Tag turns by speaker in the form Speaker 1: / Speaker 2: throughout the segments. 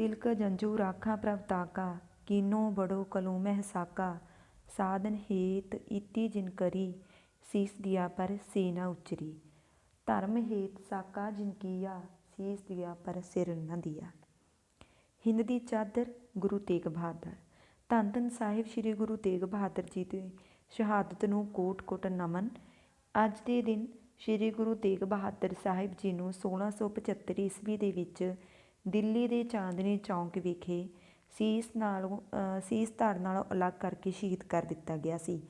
Speaker 1: ਤਿਲਕ ਜੰਜੂ ਰਾਖਾਂ ਪ੍ਰਭ ਤਾਕਾ, ਕੀਨੋ ਬੜੋ ਕਲੂ ਮਹਿ ਸਾਕਾ। ਸਾਧਨ ਹੇਤ ਇਤੀ ਜਿਨ ਕਰੀ, ਸੀਸ ਦਿਆ ਪਰ ਸੇ ਨਾ ਉਚਰੀ। ਧਰਮ ਹੇਤ ਸਾਕਾ ਜਿਨ ਕੀਆ, ਸੀਸ ਦਿਆ ਪਰ ਸਿਰ ਨ ਦਿਆ। ਹਿੰਦ ਦੀ ਚਾਦਰ ਗੁਰੂ ਤੇਗ ਬਹਾਦਰ। ਧੰਨ ਧੰਨ ਸਾਹਿਬ ਸ੍ਰੀ ਗੁਰੂ ਤੇਗ ਬਹਾਦਰ ਜੀ ਦੀ ਸ਼ਹਾਦਤ ਨੂੰ ਕੋਟ-ਕੋਟ ਨਮਨ। ਅੱਜ ਦੇ ਦਿਨ ਸ੍ਰੀ ਗੁਰੂ ਤੇਗ ਬਹਾਦਰ ਸਾਹਿਬ ਜੀ ਨੂੰ 1675 ਈਸਵੀ ਦੇ ਵਿੱਚ ਦਿੱਲੀ ਦੇ ਚਾਂਦਨੀ ਚੌਂਕ ਵਿਖੇ ਸੀਸ ਨਾਲੋਂ ਸੀਸ ਧੜ ਨਾਲੋਂ ਅਲੱਗ ਕਰਕੇ ਸ਼ਹੀਦ ਕਰ ਦਿੱਤਾ ਗਿਆ ਸੀ।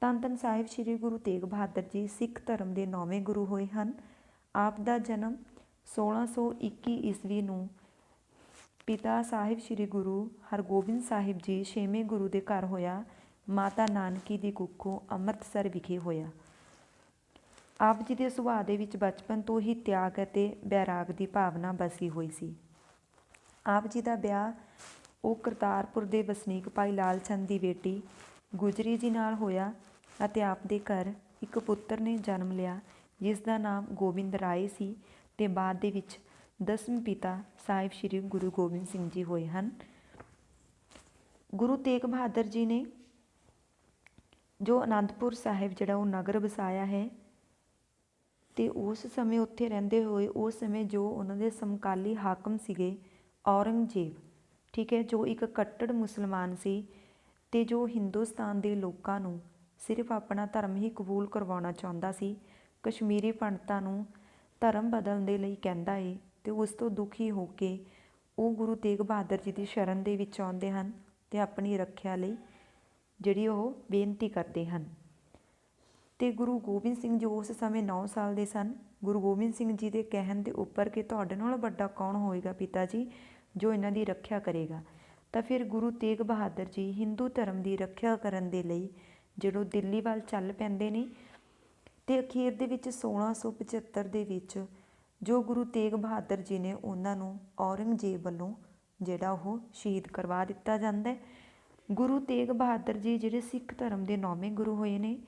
Speaker 1: ਧੰਨ ਧੰਨ ਸਾਹਿਬ ਸ੍ਰੀ ਗੁਰੂ ਤੇਗ ਬਹਾਦਰ ਜੀ ਸਿੱਖ ਧਰਮ ਦੇ ਨੌਵੇਂ ਗੁਰੂ ਹੋਏ ਹਨ। ਆਪ ਦਾ ਜਨਮ 1621 ਈਸਵੀ ਨੂੰ ਪਿਤਾ ਸਾਹਿਬ ਸ੍ਰੀ ਗੁਰੂ ਹਰਗੋਬਿੰਦ ਸਾਹਿਬ ਜੀ ਛੇਵੇਂ ਗੁਰੂ ਦੇ ਘਰ ਹੋਇਆ। ਮਾਤਾ ਨਾਨਕੀ ਦੀ ਕੁੱਖੋਂ ਅੰਮ੍ਰਿਤਸਰ ਵਿਖੇ ਹੋਇਆ। ਆਪ ਜੀ ਦੇ ਸੁਭਾਅ ਦੇ ਵਿੱਚ ਬਚਪਨ ਤੋਂ ਹੀ ਤਿਆਗ ਅਤੇ ਬੈਰਾਗ ਦੀ ਭਾਵਨਾ ਬਸੀ ਹੋਈ ਸੀ। ਆਪ ਜੀ ਦਾ ਵਿਆਹ ਉਹ ਕਰਤਾਰਪੁਰ ਦੇ ਵਸਨੀਕ ਭਾਈ ਲਾਲ ਚੰਦ ਦੀ ਬੇਟੀ ਗੁਜਰੀ ਜੀ ਨਾਲ ਹੋਇਆ ਅਤੇ ਆਪ ਦੇ ਘਰ ਇੱਕ ਪੁੱਤਰ ਨੇ ਜਨਮ ਲਿਆ, ਜਿਸ ਦਾ ਨਾਮ ਗੋਬਿੰਦ ਰਾਏ ਸੀ ਤੇ ਬਾਅਦ ਦੇ ਵਿੱਚ ਦਸਵੇਂ ਪਿਤਾ ਸਾਹਿਬ ਸ੍ਰੀ ਗੁਰੂ ਗੋਬਿੰਦ ਸਿੰਘ ਜੀ ਹੋਏ ਹਨ। ਗੁਰੂ ਤੇਗ ਬਹਾਦਰ ਜੀ ਨੇ ਜੋ ਅਨੰਦਪੁਰ ਸਾਹਿਬ, ਜਿਹੜਾ ਉਹ ਨਗਰ ਵਸਾਇਆ ਹੈ ਅਤੇ ਉਸ ਸਮੇਂ ਉੱਥੇ ਰਹਿੰਦੇ ਹੋਏ ਉਸ ਸਮੇਂ ਜੋ ਉਹਨਾਂ ਦੇ ਸਮਕਾਲੀ ਹਾਕਮ ਸੀਗੇ, ਔਰੰਗਜ਼ੇਬ, ਠੀਕ ਹੈ, ਜੋ ਇੱਕ ਕੱਟੜ ਮੁਸਲਮਾਨ ਸੀ ਅਤੇ ਜੋ ਹਿੰਦੁਸਤਾਨ ਦੇ ਲੋਕਾਂ ਨੂੰ ਸਿਰਫ ਆਪਣਾ ਧਰਮ ਹੀ ਕਬੂਲ ਕਰਵਾਉਣਾ ਚਾਹੁੰਦਾ ਸੀ, ਕਸ਼ਮੀਰੀ ਪੰਡਤਾਂ ਨੂੰ ਧਰਮ ਬਦਲਣ ਦੇ ਲਈ ਕਹਿੰਦਾ ਏ ਅਤੇ ਉਸ ਤੋਂ ਦੁਖੀ ਹੋ ਕੇ ਉਹ ਗੁਰੂ ਤੇਗ ਬਹਾਦਰ ਜੀ ਦੀ ਸ਼ਰਨ ਦੇ ਵਿੱਚ ਆਉਂਦੇ ਹਨ ਅਤੇ ਆਪਣੀ ਰੱਖਿਆ ਲਈ ਜਿਹੜੀ ਉਹ ਬੇਨਤੀ ਕਰਦੇ ਹਨ। ਤੇ ਗੁਰੂ ਗੋਬਿੰਦ ਸਿੰਘ ਜੋ ਉਸ ਸਮੇਂ 9 ਸਾਲ ਦੇ ਸਨ। ਗੁਰੂ ਗੋਬਿੰਦ ਸਿੰਘ ਜੀ ਦੇ ਕਹਿਣ ਦੇ ਉੱਪਰ ਕਿ ਤੁਹਾਡੇ ਨਾਲ ਵੱਡਾ ਕੌਣ ਹੋਏਗਾ ਪਿਤਾ ਜੀ ਜੋ ਇਹਨਾਂ ਦੀ ਰੱਖਿਆ ਕਰੇਗਾ। ਤਾਂ ਫਿਰ ਗੁਰੂ ਤੇਗ ਬਹਾਦਰ ਜੀ ਹਿੰਦੂ ਧਰਮ ਦੀ ਰੱਖਿਆ ਕਰਨ ਦੇ ਲਈ ਜਦੋਂ ਦਿੱਲੀ ਵੱਲ ਚੱਲ ਪੈਂਦੇ ਨੇ ਤੇ ਅਖੀਰ ਦੇ ਵਿੱਚ 1675 ਦੇ ਵਿੱਚ ਜੋ ਗੁਰੂ ਤੇਗ ਬਹਾਦਰ ਜੀ ਨੇ ਉਹਨਾਂ ਨੂੰ ਔਰੰਗਜ਼ੇਬ ਵੱਲੋਂ ਜਿਹੜਾ ਉਹ ਸ਼ਹੀਦ ਕਰਵਾ ਦਿੱਤਾ ਜਾਂਦਾ ਹੈ। ਗੁਰੂ ਤੇਗ ਬਹਾਦਰ ਜੀ ਜਿਹੜੇ ਸਿੱਖ ਧਰਮ ਦੇ ਨੌਵੇਂ ਗੁਰੂ ਹੋਏ ਨੇ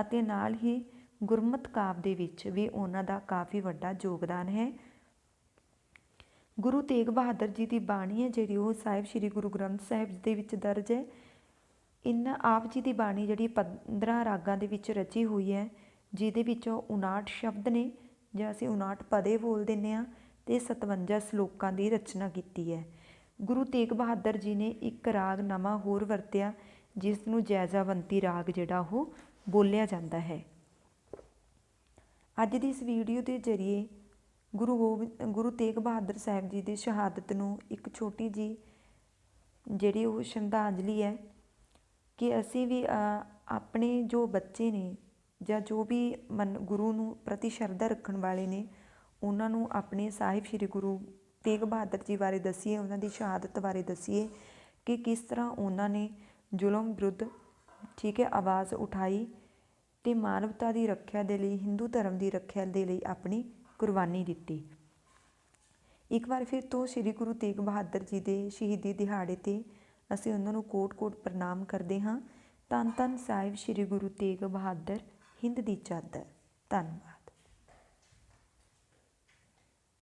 Speaker 1: ਅਤੇ ਨਾਲ ਹੀ ਗੁਰਮਤ ਕਾਵ ਦੇ ਵਿੱਚ ਵੀ ਉਹਨਾਂ ਦਾ ਕਾਫੀ ਵੱਡਾ ਯੋਗਦਾਨ ਹੈ। ਗੁਰੂ ਤੇਗ ਬਹਾਦਰ ਜੀ ਦੀ ਬਾਣੀ ਹੈ ਜਿਹੜੀ ਉਹ ਸਾਹਿਬ ਸ੍ਰੀ ਗੁਰੂ ਗ੍ਰੰਥ ਸਾਹਿਬ ਦੇ ਵਿੱਚ ਦਰਜ ਹੈ। ਇਨ ਆਪ ਜੀ ਦੀ ਬਾਣੀ ਜਿਹੜੀ 15 ਰਾਗਾਂ ਦੇ ਵਿੱਚ ਰਚੀ ਹੋਈ ਹੈ, ਜਿਹਦੇ ਵਿੱਚੋਂ 59 ਸ਼ਬਦ ਨੇ, ਜਾਂ ਅਸੀਂ 59 ਪਦੇ ਬੋਲ ਦਿੰਨੇ ਆ ਤੇ 57 ਸ਼ਲੋਕਾਂ ਦੀ ਰਚਨਾ ਕੀਤੀ ਹੈ। ਗੁਰੂ ਤੇਗ ਬਹਾਦਰ ਜੀ ਨੇ ਇੱਕ ਰਾਗ ਨਵਾਂ ਹੋਰ ਵਰਤਿਆ ਜਿਸ ਨੂੰ ਜੈਜ਼ਾਵੰਤੀ ਰਾਗ ਜਿਹੜਾ ਉਹ ਬੋਲਿਆ ਜਾਂਦਾ ਹੈ। ਅੱਜ ਦੀ ਇਸ ਵੀਡੀਓ ਦੇ ਜ਼ਰੀਏ ਗੁਰੂ ਗੋਬਿੰਦ, ਗੁਰੂ ਤੇਗ ਬਹਾਦਰ ਸਾਹਿਬ ਜੀ ਦੀ ਸ਼ਹਾਦਤ ਨੂੰ ਇੱਕ ਛੋਟੀ ਜੀ ਜਿਹੜੀ ਉਹ ਸ਼ਰਧਾਂਜਲੀ ਹੈ ਕਿ ਅਸੀਂ ਵੀ ਆਪਣੇ ਜੋ ਬੱਚੇ ਨੇ ਜਾਂ ਜੋ ਵੀ ਮਨ, ਗੁਰੂ ਨੂੰ ਪ੍ਰਤੀ ਸ਼ਰਧਾ ਰੱਖਣ ਵਾਲੇ ਨੇ, ਉਹਨਾਂ ਨੂੰ ਆਪਣੇ ਸਾਹਿਬ ਸ੍ਰੀ ਗੁਰੂ ਤੇਗ ਬਹਾਦਰ ਜੀ ਬਾਰੇ ਦੱਸੀਏ, ਉਹਨਾਂ ਦੀ ਸ਼ਹਾਦਤ ਬਾਰੇ ਦੱਸੀਏ ਕਿ ਕਿਸ ਤਰ੍ਹਾਂ ਉਹਨਾਂ ਨੇ ਜ਼ੁਲਮ ਵਿਰੁੱਧ ਠੀਕ ਹੈ, ਆਵਾਜ਼ ਉਠਾਈ ਅਤੇ ਮਾਨਵਤਾ ਦੀ ਰੱਖਿਆ ਦੇ ਲਈ, ਹਿੰਦੂ ਧਰਮ ਦੀ ਰੱਖਿਆ ਦੇ ਲਈ ਆਪਣੀ ਕੁਰਬਾਨੀ ਦਿੱਤੀ। ਇੱਕ ਵਾਰ ਫਿਰ ਤੋਂ ਸ੍ਰੀ ਗੁਰੂ ਤੇਗ ਬਹਾਦਰ ਜੀ ਦੇ ਸ਼ਹੀਦੀ ਦਿਹਾੜੇ ਤੇ ਅਸੀਂ ਉਹਨਾਂ ਨੂੰ ਕੋਟ-ਕੋਟ ਪ੍ਰਣਾਮ ਕਰਦੇ ਹਾਂ। ਧੰਨ ਧੰਨ ਸਾਹਿਬ ਸ੍ਰੀ ਗੁਰੂ ਤੇਗ ਬਹਾਦਰ, ਹਿੰਦ ਦੀ ਚਾਦਰ। ਧੰਨਵਾਦ।